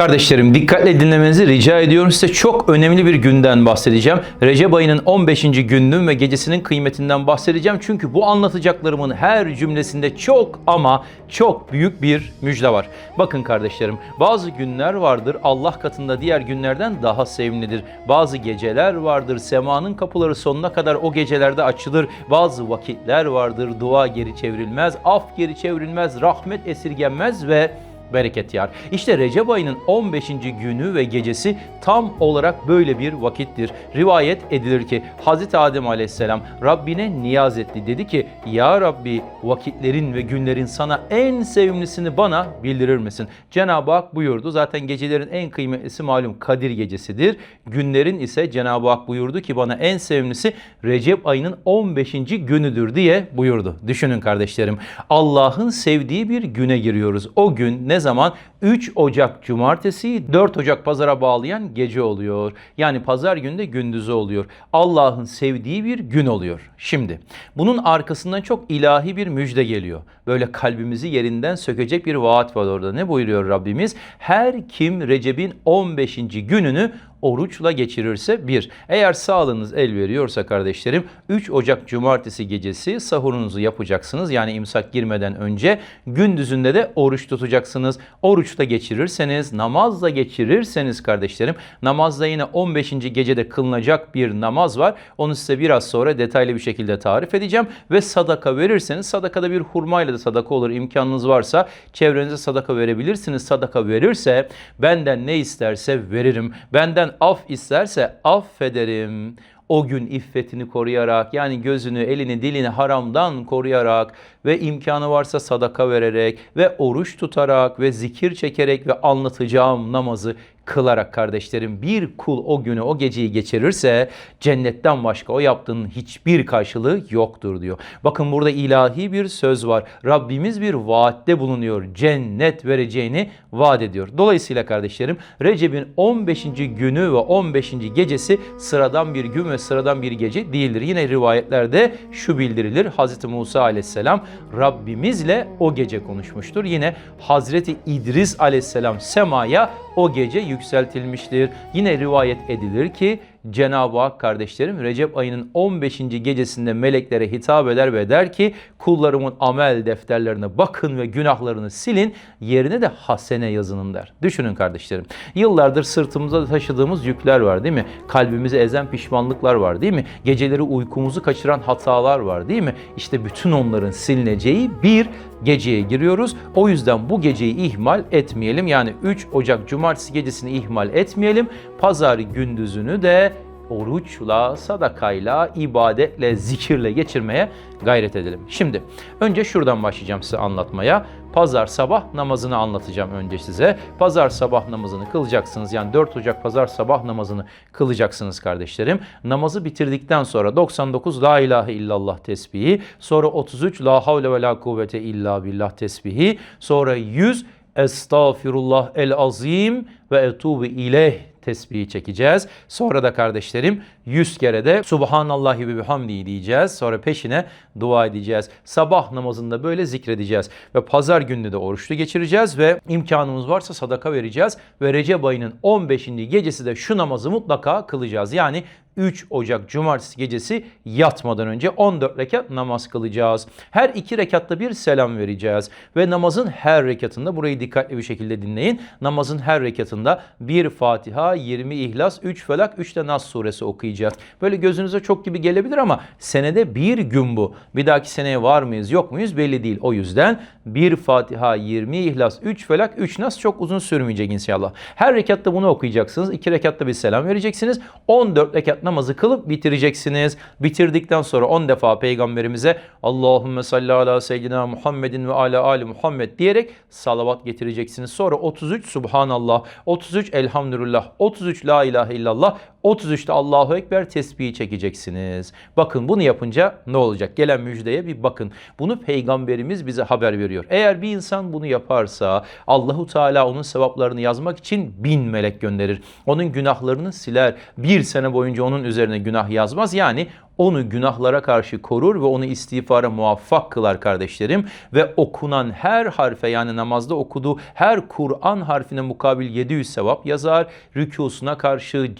Kardeşlerim dikkatle dinlemenizi rica ediyorum. Size çok önemli bir günden bahsedeceğim. Recep ayının 15. gününün ve gecesinin kıymetinden bahsedeceğim. Çünkü bu anlatacaklarımın her cümlesinde çok ama çok büyük bir müjde var. Bakın kardeşlerim bazı günler vardır Allah katında diğer günlerden daha sevimlidir. Bazı geceler vardır semanın kapıları sonuna kadar o gecelerde açılır. Bazı vakitler vardır dua geri çevrilmez, af geri çevrilmez, rahmet esirgenmez ve bereket yar. İşte Recep ayının 15. günü ve gecesi tam olarak böyle bir vakittir. Rivayet edilir ki Hz. Adem aleyhisselam Rabbine niyaz etti. Dedi ki Ya Rabbi vakitlerin ve günlerin sana en sevimlisini bana bildirir misin? Cenab-ı Hak buyurdu. Zaten gecelerin en kıymetlisi malum Kadir gecesidir. Günlerin ise Cenab-ı Hak buyurdu ki bana en sevimlisi Recep ayının 15. günüdür diye buyurdu. Düşünün kardeşlerim. Allah'ın sevdiği bir güne giriyoruz. O gün ne zaman? 3 Ocak Cumartesi 4 Ocak Pazara bağlayan gece oluyor. Yani pazar günde gündüzü oluyor. Allah'ın sevdiği bir gün oluyor. Şimdi bunun arkasından çok ilahi bir müjde geliyor. Böyle kalbimizi yerinden sökecek bir vaat var orada. Ne buyuruyor Rabbimiz? Her kim Recep'in 15. gününü oruçla geçirirse bir. Eğer sağlığınız el veriyorsa kardeşlerim 3 Ocak Cumartesi gecesi sahurunuzu yapacaksınız. Yani imsak girmeden önce gündüzünde de oruç tutacaksınız. Oruçla geçirirseniz, namazla geçirirseniz kardeşlerim namazda yine 15. gecede kılınacak bir namaz var. Onu size biraz sonra detaylı bir şekilde tarif edeceğim. Ve sadaka verirseniz sadakada bir hurmayla da sadaka olur. İmkanınız varsa çevrenize sadaka verebilirsiniz. Sadaka verirse benden ne isterse veririm. Benden af isterse affederim. O gün iffetini koruyarak yani gözünü, elini, dilini haramdan koruyarak ve imkanı varsa sadaka vererek ve oruç tutarak ve zikir çekerek ve anlatacağım namazı kılarak kardeşlerim bir kul o günü o geceyi geçirirse cennetten başka o yaptığının hiçbir karşılığı yoktur diyor. Bakın burada ilahi bir söz var. Rabbimiz bir vaatte bulunuyor. Cennet vereceğini vaat ediyor. Dolayısıyla kardeşlerim Recep'in 15. günü ve 15. gecesi sıradan bir gün ve sıradan bir gece değildir. Yine rivayetlerde şu bildirilir. Hazreti Musa aleyhisselam Rabbimizle o gece konuşmuştur. Yine Hazreti İdris aleyhisselam semaya o gece yükseltilmiştir. Yine rivayet edilir ki Cenab-ı Hak kardeşlerim Recep ayının 15. gecesinde meleklere hitap eder ve der ki kullarımın amel defterlerine bakın ve günahlarını silin yerine de hasene yazının der. Düşünün kardeşlerim. Yıllardır sırtımızda taşıdığımız yükler var değil mi? Kalbimizi ezen pişmanlıklar var değil mi? Geceleri uykumuzu kaçıran hatalar var değil mi? İşte bütün onların silineceği bir geceye giriyoruz. O yüzden bu geceyi ihmal etmeyelim. Yani 3 Ocak Cumartesi gecesini ihmal etmeyelim. Pazar gündüzünü de oruçla, sadakayla, ibadetle, zikirle geçirmeye gayret edelim. Şimdi önce şuradan başlayacağım size anlatmaya. Pazar sabah namazını anlatacağım önce size. Pazar sabah namazını kılacaksınız. Yani 4 Ocak pazar sabah namazını kılacaksınız kardeşlerim. Namazı bitirdikten sonra 99 La ilahe illallah tesbihi, sonra 33 La havle ve la kuvvete illa billah tesbihi, sonra 100 Estağfirullah el azim ve etubu ileyh tesbihi çekeceğiz. Sonra da kardeşlerim 100 kere de Subhanallahi ve bihamdi diyeceğiz. Sonra peşine dua edeceğiz. Sabah namazında böyle zikredeceğiz. Ve pazar günü de oruçlu geçireceğiz ve imkanımız varsa sadaka vereceğiz. Ve Recep ayının 15. gecesi de şu namazı mutlaka kılacağız. Yani 3 Ocak Cumartesi gecesi yatmadan önce 14 rekat namaz kılacağız. Her iki rekatta bir selam vereceğiz. Ve namazın her rekatında burayı dikkatli bir şekilde dinleyin. Namazın her rekatında bir Fatiha, 20 İhlas, 3 Felak, 3 de Nas suresi okuyacağız. Böyle gözünüze çok gibi gelebilir ama senede bir gün bu. Bir dahaki seneye var mıyız yok muyuz belli değil. O yüzden bir Fatiha, 20 İhlas, 3 Felak, 3 Nas çok uzun sürmeyecek inşallah. Her rekatta bunu okuyacaksınız. 2 rekatta bir selam vereceksiniz. 14 rekat namazı kılıp bitireceksiniz. Bitirdikten sonra 10 defa peygamberimize Allahümme salli ala seyyidina Muhammedin ve ala ali Muhammed diyerek salavat getireceksiniz. Sonra 33 Subhanallah, 33 Elhamdülillah, 33 La ilahe illallah, 33'te Allahu Ekber tesbihi çekeceksiniz. Bakın bunu yapınca ne olacak? Gelen müjdeye bir bakın. Bunu peygamberimiz bize haber veriyor. Eğer bir insan bunu yaparsa Allahu Teala onun sevaplarını yazmak için bin melek gönderir. Onun günahlarını siler. Bir sene boyunca onun üzerine günah yazmaz. Yani onu günahlara karşı korur ve onu istiğfara muvaffak kılar kardeşlerim. Ve okunan her harfe yani namazda okuduğu her Kur'an harfine mukabil 700 sevap yazar. Rükusuna karşı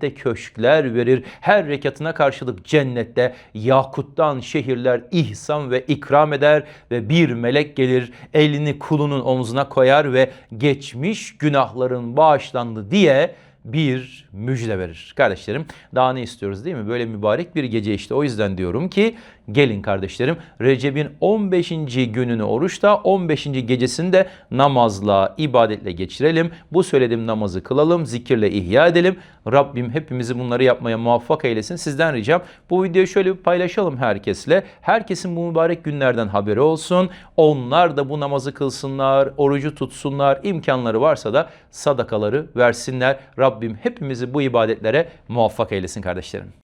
cennette köşkler verir. Her rekatına karşılık cennette yakuttan şehirler ihsan ve ikram eder. Ve bir melek gelir elini kulunun omzuna koyar ve geçmiş günahların bağışlandı diye bir müjde verir. Kardeşlerim daha ne istiyoruz değil mi? Böyle mübarek bir gece işte. O yüzden diyorum ki gelin kardeşlerim Recep'in 15. gününü oruçta 15. gecesini de namazla, ibadetle geçirelim. Bu söylediğim namazı kılalım, zikirle ihya edelim. Rabbim hepimizi bunları yapmaya muvaffak eylesin. Sizden ricam bu videoyu şöyle bir paylaşalım herkesle. Herkesin bu mübarek günlerden haberi olsun. Onlar da bu namazı kılsınlar, orucu tutsunlar, imkanları varsa da sadakaları versinler. Rabbim hepimizi bu ibadetlere muvaffak eylesin kardeşlerim.